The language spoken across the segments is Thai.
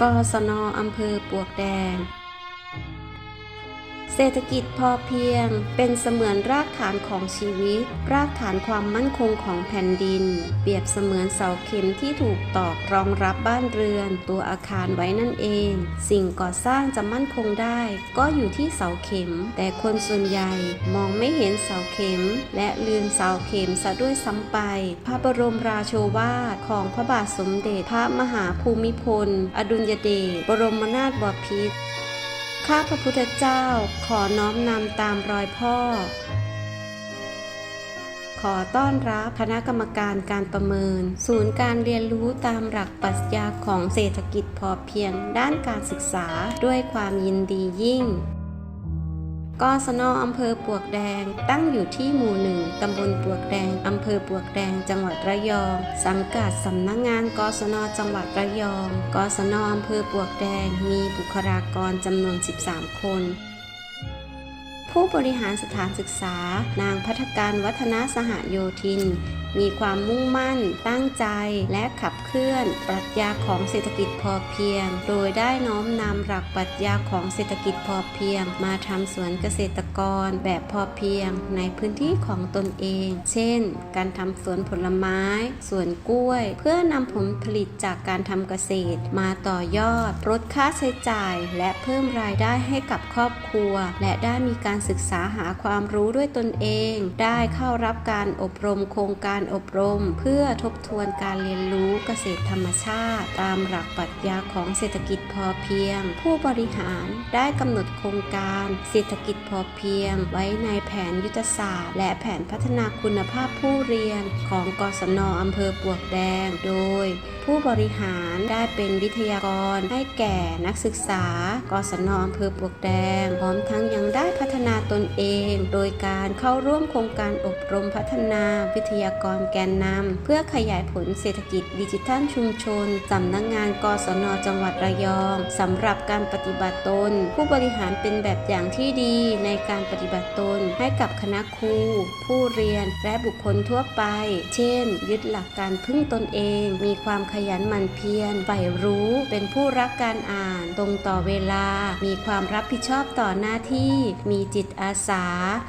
กศนอำเภอปวกแดง เศรษฐกิจพอเพียง เป็นเสมือนรากฐานของชีวิต รากฐานความมั่นคงของแผ่นดิน เปรียบเสมือนเสาเข็มที่ถูกตอกรองรับบ้านเรือน ตัวอาคารไว้นั่นเอง สิ่งก่อสร้างจะมั่นคงได้ ก็อยู่ที่เสาเข็ม แต่คนส่วนใหญ่มองไม่เห็นเสาเข็ม และลืมเสาเข็มซะด้วยซ้ำไป พระบรมราโชวาทของพระบาทสมเด็จพระมหาภูมิพล อดุลยเดชบรมนาถบพิตร ข้าพระพุทธเจ้าขอน้อมนำตามรอยพ่อ ขอต้อนรับคณะกรรมการการประเมิน ศูนย์การเรียนรู้ตามหลักปรัชญาของเศรษฐกิจพอเพียงด้านการศึกษาด้วยความยินดียิ่ง กศนอำเภอปวกแดง ตั้งอยู่ที่หมู่หนึ่งตำบลปวกแดงอำเภอปวกแดง จังหวัดระยอง สังกัดสำนักงงานกศนจังหวัดระยองกศนอำเภอปวกแดง มีบุคลากรจำนวน 13 คน ผู้บริหารสถานศึกษา นางพัฒการวัฒนสหโยธิน มีความมุ่งมั่น ตั้งใจ และขับเคลื่อน ปรัชญาของเศรษฐกิจพอเพียง โดยได้น้อมนำหลักปรัชญาของเศรษฐกิจพอเพียง มาทำสวนเกษตรกรแบบพอเพียงในพื้นที่ของตนเอง เช่น การทำสวนผลไม้ สวนกล้วย เพื่อนำผลผลิตจากการทำเกษตร มาต่อยอดลดค่าใช้จ่าย และเพิ่มรายได้ให้กับครอบครัว และได้มีการศึกษาหาความรู้ด้วยตนเอง ได้เข้ารับการอบรมโครงการอบรม เพื่อทบทวนการเรียนรู้เกษตรธรรมชาติ ตามหลักปรัชญาของเศรษฐกิจพอเพียง ผู้บริหารได้กำหนดโครงการเศรษฐกิจพอเพียง ไว้ในแผนยุทธศาสตร์ และแผนพัฒนาคุณภาพผู้เรียนของกศนอำเภอปลวกแดง โดย ผู้บริหารได้เป็นวิทยากรให้แก่นักศึกษา กศนอำเภอปลวกแดง พร้อมทั้งยังได้พัฒนาตนเอง โดยการเข้าร่วมโครงการอบรมพัฒนาวิทยากรแกนนำเพื่อขยายผลเศรษฐกิจดิจิทัลชุมชนสำนักงานกศนจังหวัดระยองสำหรับการปฏิบัติตน ผู้บริหารเป็นแบบอย่างที่ดีในการปฏิบัติตนให้กับคณะครู ผู้เรียนและบุคคลทั่วไป เช่น ยึดหลักการพึ่งตนเอง มีความขยันหมั่นเพียรใฝ่รู้ เป็นผู้รักการอ่าน ตรงต่อเวลา มีความรับผิดชอบต่อหน้าที่ มีจิติตอาสา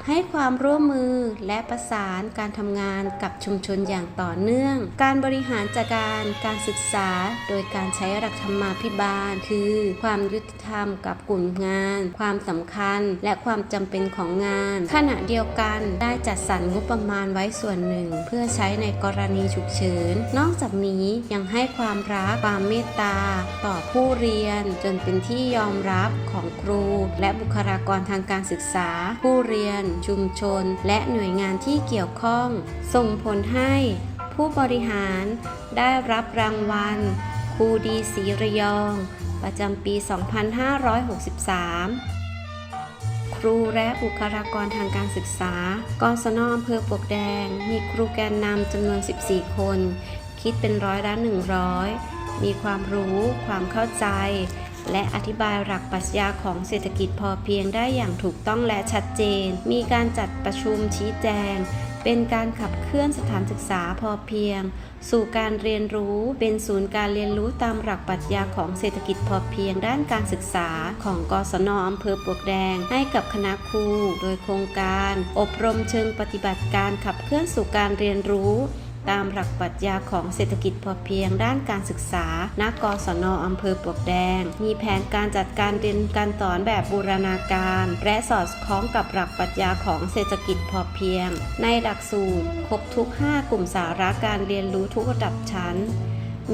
ให้ความร่วมมือและประสานการทำงานกับชุมชนอย่างต่อเนื่อง การบริหารจัดการการศึกษา โดยการใช้หลักธรรมาภิบาล คือ ความยุติธรรมกับกลุ่มงาน ความสำคัญและความจำเป็นของงาน ขณะเดียวกันได้จัดสรรงบประมาณไว้ส่วนหนึ่ง เพื่อใช้ในกรณีฉุกเฉิน นอกจากนี้ยังให้ความรักความเมตตา ต่อผู้เรียน จนเป็นที่ยอมรับของครู และบุคลากรทางการศึกษาผู้เรียน ชุมชน และหน่วยงานที่เกี่ยวข้อง ส่งผลให้ ผู้บริหารได้รับรางวัลครูดีศรีระยอง ประจำปี 2563ครูและบุคลากรทางการศึกษากศนอำเภอปวกแดง มีครูแกนนำจำนวน 14 คน คิดเป็นร้อยละ100 มีความรู้ ความเข้าใจ และอธิบายหลักปรัชญาของเศรษฐกิจพอเพียงได้อย่างถูกต้องและชัดเจน มีการจัดประชุมชี้แจง เป็นการขับเคลื่อนสถานศึกษาพอเพียง สู่การเรียนรู้ เป็นศูนย์การเรียนรู้ตามหลักปรัชญาของเศรษฐกิจพอเพียงด้านการศึกษาของกศนอำเภอปวกแดง ให้กับคณะครู โดยโครงการ อบรมเชิงปฏิบัติการขับเคลื่อนสู่การเรียนรู้ ตามหลักปรัชญาของเศรษฐกิจพอเพียงด้านการศึกษาณกศนอำเภอปลวกแดง มีแผนการจัดการเรียนการสอนแบบบูรณาการ และสอดคล้องกับหลักปรัชญาของเศรษฐกิจพอเพียง ในหลักสูตรครบทุก 5 กลุ่มสาระการเรียนรู้ทุกระดับชั้น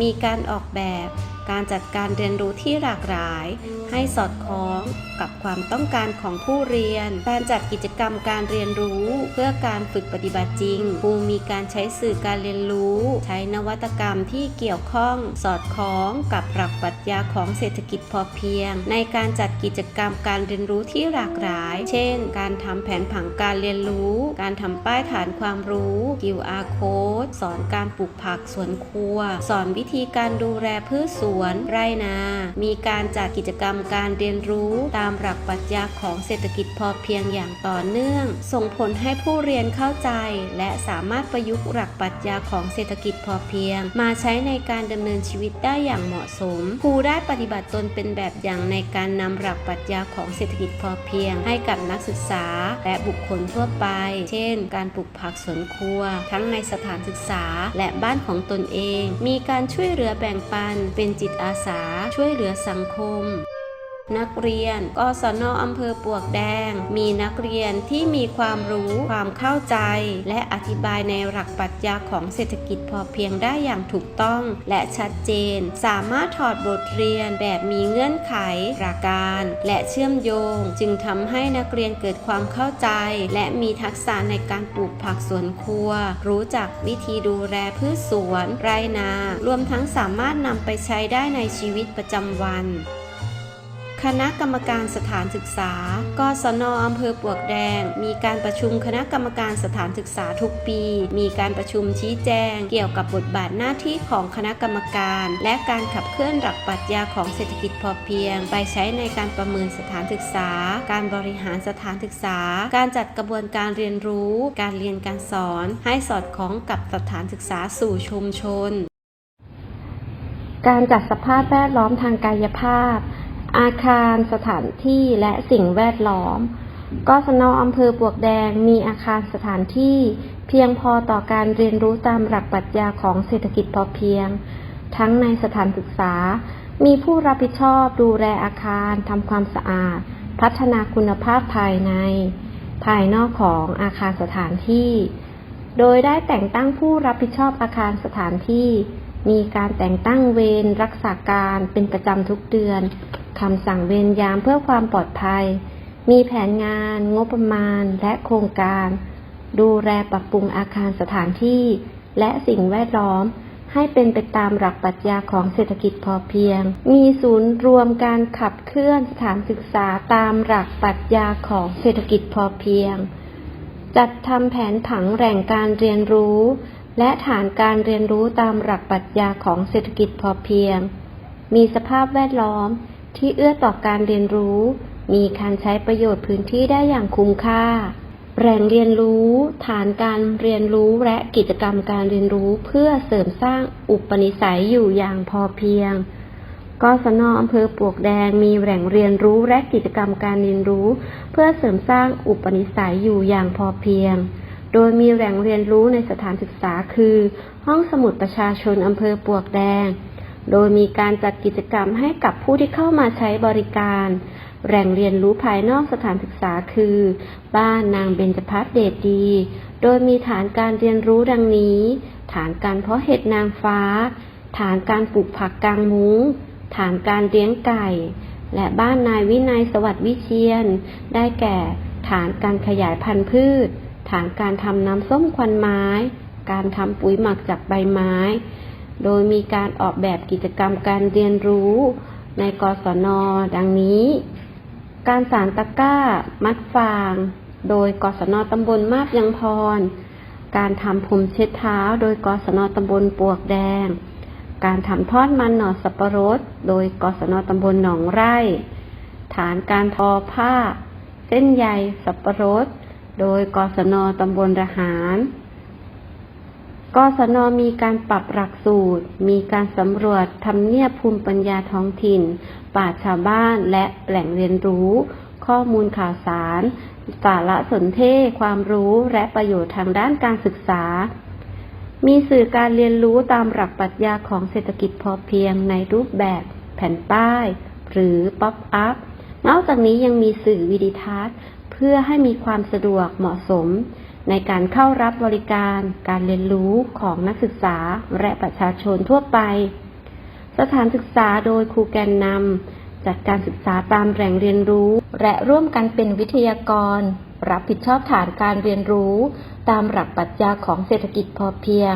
มีการออกแบบ การจัดการเรียนรู้ที่หลากหลาย ให้สอดคล้องกับความต้องการของผู้เรียน การจัดกิจกรรมการเรียนรู้ เพื่อการฝึกปฏิบัติจริงครูมีการใช้สื่อการเรียนรู้ ใช้นวัตกรรมที่เกี่ยวข้องสอดคล้องกับหลักปรัชญาของเศรษฐกิจพอเพียง ในการจัดกิจกรรมการเรียนรู้ที่หลากหลาย เช่น การทำแผนผังการเรียนรู้ การทำป้ายฐานความรู้ QR code สอนการปลูกผักสวนครัว สอนวิธีการดูแลพืชสวนไร่นา มีการจัดกิจกรรมการเรียนรู้ตามหลักปรัชญาของเศรษฐกิจพอเพียงอย่างต่อเนื่อง ส่งผลให้ผู้เรียนเข้าใจ และสามารถประยุกต์หลักปรัชญาของเศรษฐกิจพอเพียง มาใช้ในการดำเนินชีวิตได้อย่างเหมาะสมครูได้ปฏิบัติตนเป็นแบบอย่างในการนำหลักปรัชญาของเศรษฐกิจพอเพียง ให้กับนักศึกษา และบุคคลทั่วไป เช่น การปลูกผักสวนครัว ทั้งในสถานศึกษาและบ้านของตนเอง มีการช่วยเหลือแบ่งปันเป็นจิตอาสา ช่วยเหลือสังคม นักเรียนกศนอำเภอปวกแดง มีนักเรียนที่มีความรู้ความเข้าใจ และอธิบายในหลักปรัชญาของเศรษฐกิจพอเพียงได้อย่างถูกต้อง และชัดเจน สามารถถอดบทเรียนแบบมีเงื่อนไขหลักการ และเชื่อมโยง จึงทำให้นักเรียนเกิดความเข้าใจ และมีทักษะในการปลูกผักสวนครัว รู้จักวิธีดูแลพืชสวน ไรนา รวมทั้งสามารถนำไปใช้ได้ในชีวิตประจำวัน คณะกรรมการสถานศึกษา กศนอำเภอปวกแดง มีการประชุมคณะกรรมการสถานศึกษาทุกปี มีการประชุมชี้แจง เกี่ยวกับบทบาทหน้าที่ของคณะกรรมการ และการขับเคลื่อนหลักปรัชญาของเศรษฐกิจพอเพียง ไปใช้ในการประเมินสถานศึกษา การบริหารสถานศึกษา การจัดกระบวนการเรียนรู้ การเรียนการสอน ให้สอดคล้องกับสถานศึกษาสู่ชุมชน การจัดสภาพแวดล้อมทางกายภาพ อาคารสถานที่และสิ่งแวดล้อม กศนอำเภอปวกแดงมีอาคารสถานที่เพียงพอต่อการเรียนรู้ตามหลักปรัชญาของเศรษฐกิจพอเพียง ทั้งในสถานศึกษา มีผู้รับผิดชอบดูแลอาคารทำความสะอาด พัฒนาคุณภาพภายใน ภายนอกของอาคารสถานที่ โดยได้แต่งตั้งผู้รับผิดชอบอาคารสถานที่ มีการแต่งตั้งเวรรักษาการเป็นประจำทุกเดือน คำสั่งเวรยามเพื่อความปลอดภัย มีแผนงาน งบประมาณ และโครงการ ดูแลปรับปรุงอาคารสถานที่ และสิ่งแวดล้อม ให้เป็นไปตามหลักปรัชญาของเศรษฐกิจพอเพียง มีศูนย์รวมการขับเคลื่อนสถานศึกษาตามหลักปรัชญาของเศรษฐกิจพอเพียง จัดทำแผนผังแหล่งการเรียนรู้และฐานการเรียนรู้ตามหลักปรัชญาของเศรษฐกิจพอเพียง มีสภาพแวดล้อม ที่เอื้อต่อการเรียนรู้ มีการใช้ประโยชน์พื้นที่ได้อย่างคุ้มค่า แหล่งเรียนรู้ ฐานการเรียนรู้และกิจกรรมการเรียนรู้เพื่อเสริมสร้างอุปนิสัยอยู่อย่างพอเพียงกศนอำเภอปลวกแดงมีแหล่งเรียนรู้และกิจกรรมการเรียนรู้ เพื่อเสริมสร้างอุปนิสัยอยู่อย่างพอเพียง โดยมีแหล่งเรียนรู้ในสถานศึกษาคือ ห้องสมุดประชาชนอำเภอปลวกแดง โดยมีการจัดกิจกรรมให้กับผู้ที่เข้ามาใช้บริการ แหล่งเรียนรู้ภายนอกสถานศึกษาคือ บ้านนางเบญจพัฒน์เดชดี โดยมีฐานการเรียนรู้ดังนี้ ฐานการเพาะเห็ดนางฟ้า ฐานการปลูกผักกลางมุ้ง ฐานการเลี้ยงไก่ และบ้านนายวินัยสวัสดิ์วิเชียน ได้แก่ ฐานการขยายพันธุ์พืช ฐานการทำน้ำส้มควันไม้ การทำปุ๋ยหมักจากใบไม้ โดยมีการออกแบบกิจกรรมการเรียนรู้ในกศน ดังนี้ การสารตะก้า มัดฟาง โดยกศนตำบลมาบยังพร การทำพรมเช็ดเท้า โดยกศนตำบลปวกแดง การทำทอดมันหน่อสับปะรด โดยกศนตำบลหนองไร่ ฐานการทอผ้า เส้นใยสับปะรด โดยกศนตำบลระหาร กศนมีการปรับหลักสูตร มีการสำรวจทำเนียบภูมิปัญญาท้องถิ่น ป่าชาวบ้านและแหล่งเรียนรู้ ข้อมูลข่าวสาร สารสนเทศ ความรู้และประโยชน์ทางด้านการศึกษา มีสื่อการเรียนรู้ตามหลักปรัชญาของเศรษฐกิจพอเพียงในรูปแบบแผ่นป้าย หรือป๊อปอัพ นอกจากนี้ยังมีสื่อวิดีทัศน์ เพื่อให้มีความสะดวกเหมาะสม ในการเข้ารับบริการ การเรียนรู้ของนักศึกษาและประชาชนทั่วไป สถานศึกษาโดยครูแกนนำจัดการศึกษาตามแหล่งเรียนรู้ และร่วมกันเป็นวิทยากร รับผิดชอบฐานการเรียนรู้ ตามหลักปรัชญาของเศรษฐกิจพอเพียง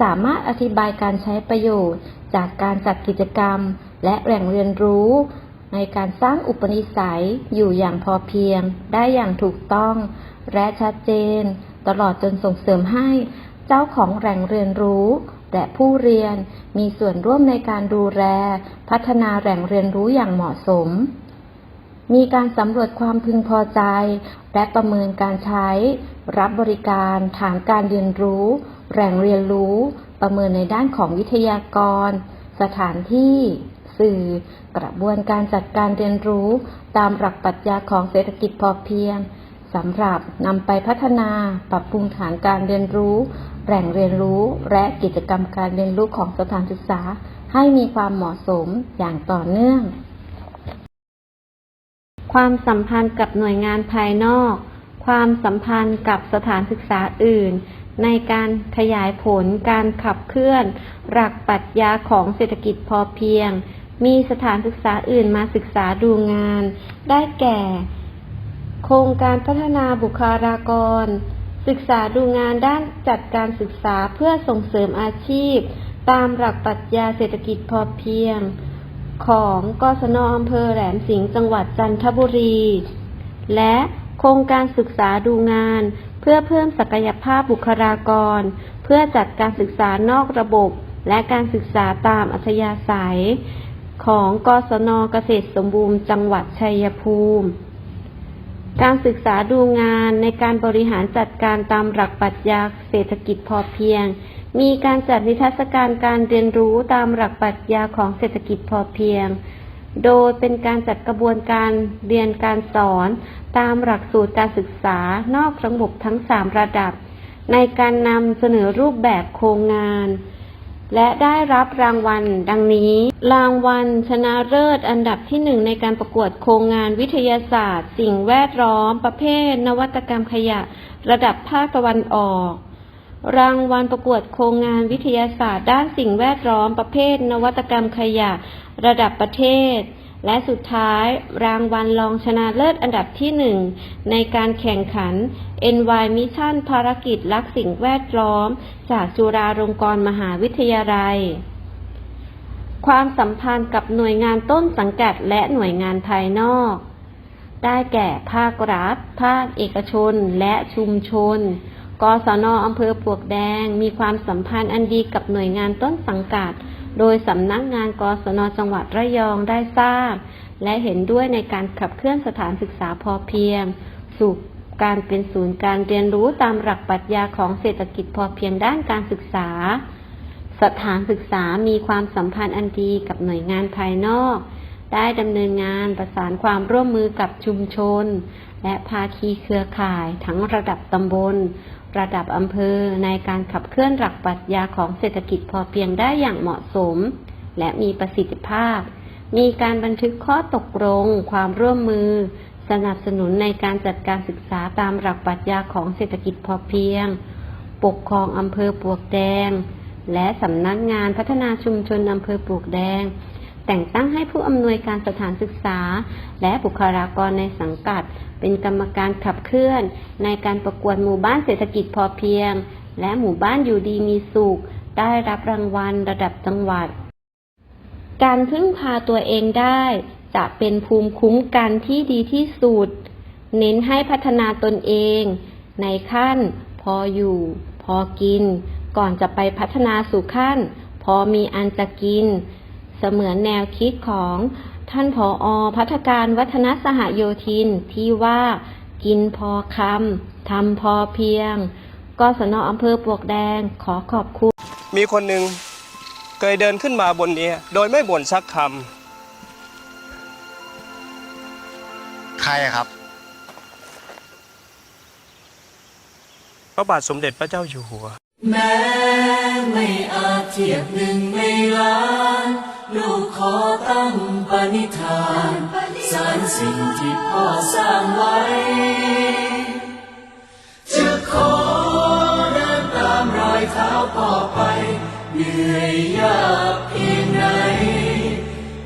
สามารถอธิบายการใช้ประโยชน์ จากการจัดกิจกรรม และแหล่งเรียนรู้ในการสร้างอุปนิสัยอยู่อย่างพอเพียง ได้อย่างถูกต้อง และชัดเจน ตลอดจนส่งเสริมให้เจ้าของแหล่งเรียนรู้และผู้เรียนมีส่วนร่วมในการดูแล พัฒนาแหล่งเรียนรู้อย่างเหมาะสม มีการสำรวจความพึงพอใจ และประเมินการใช้ รับบริการฐานการเรียนรู้ แหล่งเรียนรู้ ประเมินในด้านของวิทยากร สถานที่ สื่อ กระบวนการจัดการเรียนรู้ ตามหลักปรัชญาของเศรษฐกิจพอเพียง สำหรับนำไปพัฒนาปรับปรุงฐานการเรียนรู้ แหล่งเรียนรู้และกิจกรรมการเรียนรู้ของสถานศึกษา ให้มีความเหมาะสมอย่างต่อเนื่อง ความสัมพันธ์กับหน่วยงานภายนอก ความสัมพันธ์กับสถานศึกษาอื่น ในการขยายผลการขับเคลื่อน หลักปรัชญาของเศรษฐกิจพอเพียง มีสถานศึกษาอื่นมาศึกษาดูงาน ได้แก่ โครงการพัฒนาบุคลากร ศึกษาดูงานด้านจัดการศึกษาเพื่อส่งเสริมอาชีพ ตามหลักปรัชญาเศรษฐกิจพอเพียง ของกศนอำเภอแหลมสิงห์จังหวัดจันทบุรี และโครงการศึกษาดูงาน เพื่อเพิ่มศักยภาพบุคลากร เพื่อจัดการศึกษานอกระบบ และการศึกษาตามอัธยาศัย ของกศนเกษตรสมบูรณ์จังหวัดชัยภูมิ การศึกษาดูงานในการบริหารจัดการตามหลักปรัชญาเศรษฐกิจพอเพียง มีการจัดนิทรรศการการเรียนรู้ตามหลักปรัชญาของเศรษฐกิจพอเพียง โดยเป็นการจัดกระบวนการเรียนการสอนตามหลักสูตรการศึกษานอกระบบทั้ง 3 ระดับ ในการนำเสนอรูปแบบโครงงาน และได้รับรางวัล ดังนี้ รางวัล ชนะเลิศอันดับที่หนึ่งในการประกวดโครงงานวิทยาศาสตร์ สิ่งแวดล้อม ประเภท นวัตกรรมขยะ ระดับภาคตะวันออก รางวัลประกวดโครงงานวิทยาศาสตร์ ด้านสิ่งแวดล้อม ประเภท นวัตกรรมขยะ ระดับประเทศ และสุดท้ายรางวัลรองชนะเลิศอันดับที่หนึ่งในการแข่งขัน NY Mission ภารกิจรักสิ่งแวดล้อม จากจุฬาลงกรณ์มหาวิทยาลัย ความสัมพันธ์กับหน่วยงานต้นสังกัดและหน่วยงานภายนอก ได้แก่ภาครัฐ ภาคเอกชน และชุมชน กศนอำเภอปลวกแดง มีความสัมพันธ์อันดีกับหน่วยงานต้นสังกัด โดยสำนักงานกศนจังหวัดระยองได้ทราบ และเห็นด้วยในการขับเคลื่อนสถานศึกษาพอเพียง สู่การเป็นศูนย์การเรียนรู้ตามหลักปรัชญาของเศรษฐกิจพอเพียงด้านการศึกษา สถานศึกษามีความสัมพันธ์อันดีกับหน่วยงานภายนอก ได้ดำเนินงานประสานความร่วมมือกับชุมชน และภาคีเครือข่ายทั้งระดับตำบล ระดับอำเภอในการขับเคลื่อนหลักปรัชญาของเศรษฐกิจพอเพียงได้อย่างเหมาะสม และมีประสิทธิภาพ มีการบันทึกข้อตกลง ความร่วมมือ สนับสนุนในการจัดการศึกษาตามหลักปรัชญาของเศรษฐกิจพอเพียง ปกครองอำเภอปลวกแดง และสำนักงานพัฒนาชุมชนอำเภอปลวกแดง แต่งตั้งให้ผู้อำนวยการสถานศึกษา และบุคลากรในสังกัด เป็นกรรมการขับเคลื่อน ในการประกวดหมู่บ้านเศรษฐกิจพอเพียง และหมู่บ้านอยู่ดีมีสุข ได้รับรางวัลระดับจังหวัด การพึ่งพาตัวเองได้จะเป็นภูมิคุ้มกันที่ดีที่สุด เน้นให้พัฒนาตนเอง ในขั้น พออยู่ พอกิน ก่อนจะไปพัฒนาสู่ขั้น พอมีอันจะกิน เสมือนแนวคิดของท่านผออพัฒการวัฒนสหโยธินที่ว่ากินพอคำทำพอเพียงกศนอำเภอปลวกแดงขอขอบคุณ มีคนหนึ่งเคยเดินขึ้นมาบนนี้โดยไม่บ่นสักคใครอะครับำพระบาทสมเด็จพระเจ้าอยู่หัว แม้ไม่อาจเทียบหนึ่งในล้าน ลูกขอตั้งปณิธานสารสิ่งที่พ่อสร้างไว้ จะขอเดินตามรอยเท้าพ่อไป เหนื่อยยากเพียงไหน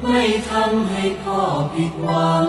ไม่ทำให้พ่อผิดหวัง